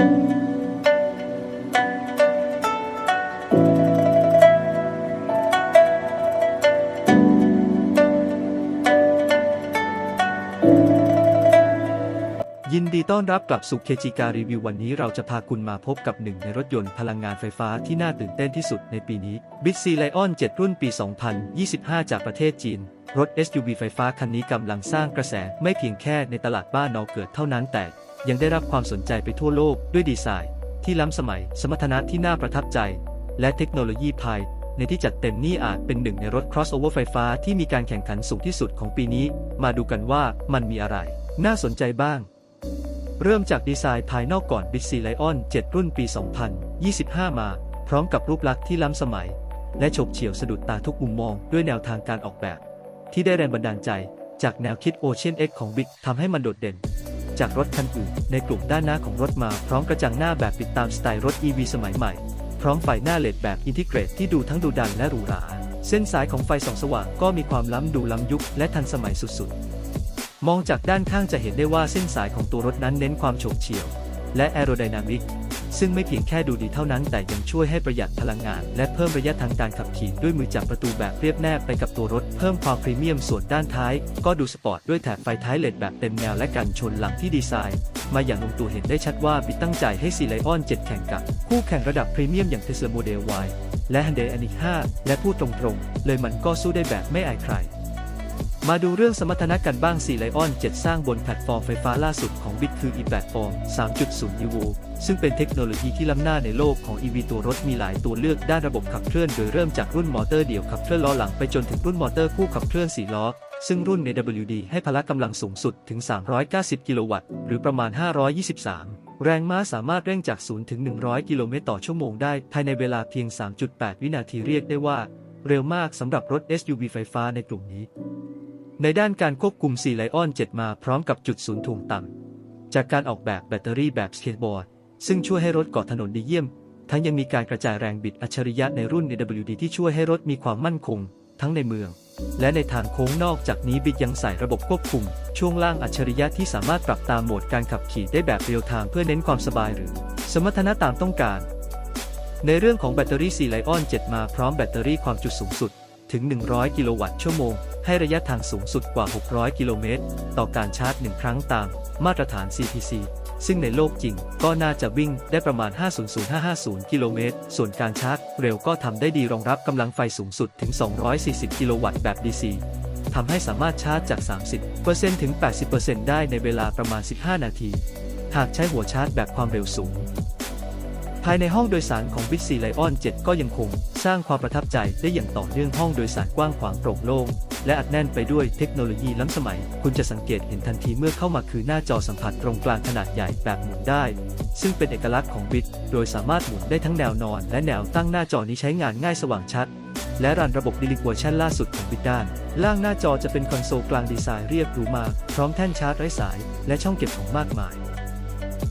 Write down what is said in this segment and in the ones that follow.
ยินดีต้อนรับกลับสู่เคจิการีวิววันนี้เราจะพาคุณมาพบกับหนึ่งในรถยนต์พลังงานไฟฟ้าที่น่าตื่นเต้นที่สุดในปีนี้ b i t c Lion 7 รุ่นปี 2025 จากประเทศจีน รถ SUV ไฟฟ้าคันนี้กำลังสร้างกระแสไม่เพียงแค่ในตลาดบ้านนอเกิดเท่านั้นแต่ ยังได้รับความสนใจไปทั่วโลกด้วยดีไซน์ ที่ล้ำสมัย สมรรถนะที่น่าประทับใจ และเทคโนโลยีภายในที่จัดเต็มนี่อาจเป็นหนึ่งในรถ crossover ไฟฟ้าที่มีการแข่งขันสูงที่สุดของปีนี้ มาดูกันว่ามันมีอะไร น่าสนใจบ้าง เริ่มจากดีไซน์ภายนอกก่อน b i t c Lion 7 รุ่นปี 2025 มา พร้อมกับรูปลักษณ์ที่ล้ำสมัย และฉกเฉี่ยวสะดุดตาทุกมุมมองด้วยแนวทางการออกแบบ ที่ได้แรงบันดาลใจ จากแนวคิด Ocean X ของ Big ทำให้มันโดดเด่น จากรถคันอื่นในกลุ่มด้านหน้าของรถมาพร้อมกระจังหน้าแบบปิดตามสไตล์รถ EV สมัยใหม่ พร้อมไฟหน้าเลดแบบอินทิเกรตที่ดูทั้งดูดันและหรูหรา เส้นสายของไฟส่องสว่างก็มีความล้ำดูล้ำยุคและทันสมัยสุดๆ มองจากด้านข้างจะเห็นได้ว่าเส้นสายของตัวรถนั้นเน้นความโฉบเฉี่ยว และแอโรไดนามิก ซึ่งไม่เพียงแค่ดูดีเท่านั้นแต่ยังช่วยให้ประหยัดพลังงาน และเพิ่มระยะทางการขับขี่ด้วยมือจับประตูแบบเรียบแนบไปกับตัวรถ เพิ่มความพรีเมียมส่วนด้านท้าย ก็ดูสปอร์ตด้วยแถบไฟท้ายเลดแบบเต็มแนวและกันชนหลังที่ดีไซน์ มาอย่างลงตัวเห็นได้ชัดว่าบิดตั้งใจให้ซีไลออน 7 แข่งกับ คู่แข่งระดับพรีเมียมอย่าง Tesla Model Y และ Hyundai Ioniq 5และพูดตรงๆเลยมันก็สู้ได้แบบไม่อายใคร มาดูเรื่องสมรรถนะกันบ้าง4 Lion 7สร้างบนแพลตฟอร์มไฟฟ้าล่าสุดของ Bit คือ e-platform 3.0 Evo ซึ่งเป็นเทคโนโลยีที่ล้ำหน้าในโลกของ EV ตัวรถมีหลายตัวเลือกด้านระบบขับเคลื่อนโดยเริ่มจากรุ่นมอเตอร์เดี่ยวขับเคลื่อนล้อหลังไปจนถึงรุ่นมอเตอร์คู่ขับเคลื่อน4ล้อ ซึ่งรุ่นใน WD ให้พละกำลังสูงสุดถึง 390 กิโลวัตต์ หรือประมาณ 523 แรงม้าสามารถเร่งจาก 0 ถึง 100 กิโลเมตรต่อชั่วโมงได้ภายในเวลาเพียง 3.8 วินาทีเรียกได้ว่าเร็วมากสำหรับรถ SUV ไฟฟ้าในกลุ่มนี้ ในด้านการควบคุม4 Lion 7มาพร้อมกับจุดศูนย์ถ่วงต่ำ จากการออกแบบแบตเตอรี่แบบสเกตบอร์ด ซึ่งช่วยให้รถเกาะถนนดีเยี่ยม ทั้งยังมีการกระจายแรงบิดอัจฉริยะในรุ่น AWD ที่ช่วยให้รถมีความมั่นคง ทั้งในเมือง และในทางโค้งนอกจากนี้บิดยังใส่ระบบควบคุม ช่วงล่างอัจฉริยะที่สามารถปรับตามโหมดการขับขี่ได้แบบเรียลไทม์เพื่อเน้นความสบายหรือ สมรรถนะตามต้องการ ในเรื่องของแบตเตอรี่4 Lion 7มาพร้อมแบตเตอรี่ความจุสูงสุดถึง 100 กิโลวัตต์ชั่วโมง ให้ระยะทางสูงสุดกว่า 600 กิโลเมตร ต่อการชาร์จ 1 ครั้งตาม มาตรฐาน CPC ซึ่งในโลกจริงก็น่าจะวิ่งได้ประมาณ 500-550 กิโลเมตร ส่วนการชาร์จเร็วก็ทำได้ดีรองรับกำลังไฟสูงสุดถึง 240 กิโลวัตต์แบบ DC ทำให้สามารถชาร์จจาก 30%ถึง 80%ได้ในเวลาประมาณ 15 นาที หากใช้หัวชาร์จแบบความเร็วสูง ภายในห้องโดยสารของ b i t c Lion 7ก็ยังคง สร้างความประทับใจได้อย่างต่อเนื่องห้องโดยสารกว้างขวางโปร่งโล่ง และอัดแน่นไปด้วยเทคโนโลยีล้ำสมัย คุณจะสังเกตเห็นทันทีเมื่อเข้ามาคือหน้าจอสัมผัสตรงกลางขนาดใหญ่แบบหมุนได้ ซึ่งเป็นเอกลักษณ์ของ Bit โดยสามารถหมุนได้ทั้งแนวนอน และแนวตั้งหน้าจอนี้ใช้งานง่ายสว่างชัด และรันระบบดิลิกวอชันล่าสุดของ Bit ด้าน ล่างหน้าจอจะเป็นคอนโซลกลางดีไซน์เรียบหรูมาพร้อมแท่นชาร์จไร้สาย และช่องเก็บของมากมาย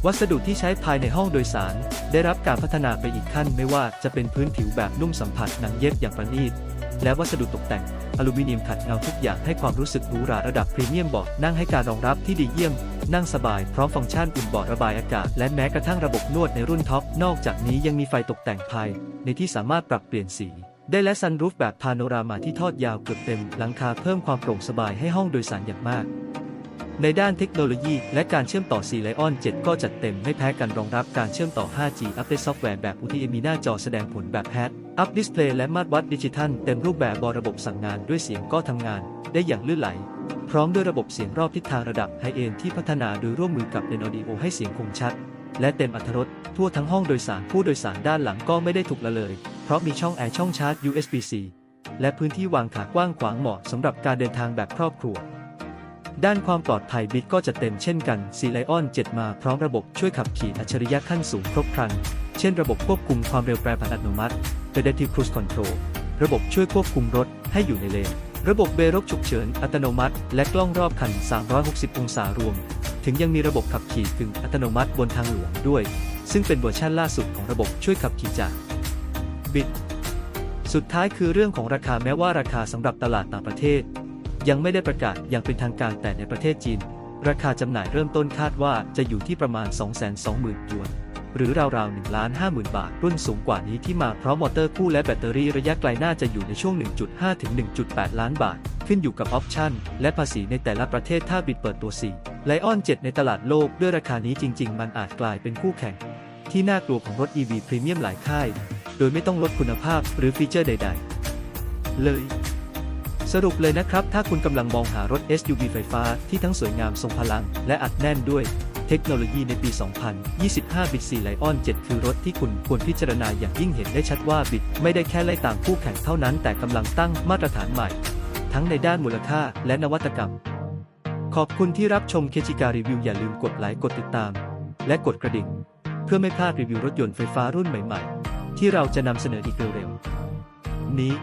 วัสดุที่ใช้ภายในห้องโดยสาร ได้รับการพัฒนาไปอีกขั้นไม่ว่าจะเป็นพื้นผิวแบบนุ่มสัมผัสหนังเย็บอย่างประณีต และวัสดุตกแต่งอลูมิเนียมขัดเงาทุกอย่างให้ความรู้สึกหรูหราระดับพรีเมียมเบาะนั่งให้การรองรับที่ดีเยี่ยม นั่งสบายพร้อมฟังก์ชันอุ่นเบาะระบายอากาศ และแม้กระทั่งระบบนวดในรุ่นท็อป นอกจากนี้ยังมีไฟตกแต่งภาย ในที่สามารถปรับเปลี่ยนสี ได้และซันรูฟแบบพาโนรามาที่ทอดยาวเกือบเต็มหลังคาเพิ่มความโปร่งสบายให้ห้องโดยสารอย่างมากในด้านเทคโนโลยีและการเชื่อมต่อ4 Lion 7 ก็จัดเต็มไม่แพ้กันรองรับการเชื่อมต่อ 5G อัปเดตซอฟต์แวร์แบบ UTM มีหน้าจอแสดงผลแบบแพท อัพดิสเพลย์และมาตรวัดดิจิทัลเต็มรูปแบบบอระบบสั่งงานด้วยเสียงก็ทำงาน ได้อย่างลื่นไหล พร้อมด้วยระบบเสียงรอบทิศทางระดับไฮเอ็นที่พัฒนาโดยร่วมมือกับ n Audio ให้เสียงคมชัด และเต็มอรรรสทั่วทั้งห้องโดยสารผู้โดยสารด้านหลังก็ไม่ได้ถูกละเลย เพราะมีช่องแอร์ช่องชาร์จ USB-C และพื้นที่วางขากว้างขวางเหมาะสำหรับการเดินทางแบบครอบครัว ด้านความปลอดภัยบิตก็จะเต็มเช่นกัน c l i o n 7มาพร้อมระบบช่วยขับขี่อัจฉริยะขั้นสูงครบครัน เช่นระบบควบคุมความเร็วแปรผันอัตโนมัติ Adaptive Cruise Control ระบบช่วยควบคุมรถให้อยู่ในเลน ระบบเบรกฉุกเฉินอัตโนมัติ และกล้องรอบคัน 360 องศารวม ถึงยังมีระบบขับขี่กึ่งอัตโนมัติบนทางหลวงด้วย ซึ่งเป็นเวอร์ชันล่าสุดของระบบช่วยขับขี่จากบิตสุดท้ายคือเรื่องของราคาแม้ว่าราคาสำหรับตลาดต่างประเทศ ยังไม่ได้ประกาศอย่างเป็นทางการแต่ในประเทศจีน ราคาจำหน่ายเริ่มต้นคาดว่าจะอยู่ที่ประมาณ 220,000หยวน หรือราวๆ1ล้าน50,000 บาท รุ่นสูงกว่านี้ที่มาพร้อมมอเตอร์คู่และแบตเตอรี่ระยะไกลน่าจะอยู่ในช่วง 1.5 ถึง 1.8 ล้านบาท ขึ้นอยู่กับออปชั่น และภาษีในแต่ละประเทศถ้าบิดเปิดตัว4ไลออน 7 ในตลาดโลกด้วยราคานี้จริง ๆ มันอาจกลายเป็นคู่แข่ง ที่น่ากลัวของรถ EV พรีเมียมหลายค่าย โดยไม่ต้องลดคุณภาพหรือฟีเจอร์ใด ๆ เลย สรุปเลยนะครับ ถ้าคุณกำลังมองหารถ SUV ไฟฟ้าที่ทั้งสวยงามทรงพลัง และอัดแน่นด้วยเทคโนโลยีในปี 2025 Bit 4 Lion 7 คือรถที่คุณควรพิจารณาอย่างยิ่งเห็นได้ชัดว่า Bit ไม่ได้แค่ไล่ตามคู่แข่งเท่านั้น แต่กำลังตั้งมาตรฐานใหม่ ทั้งในด้านมูลค่าและนวัตกรรม ขอบคุณที่รับชมเคจิการีวิวอย่าลืมกดไลค์กดติดตาม และกดกระดิ่ง เพื่อไม่พลาดรีวิวรถยนต์ไฟฟ้ารุ่นใหม่ ๆ ที่เราจะนำเสนออีกเร็วๆนี้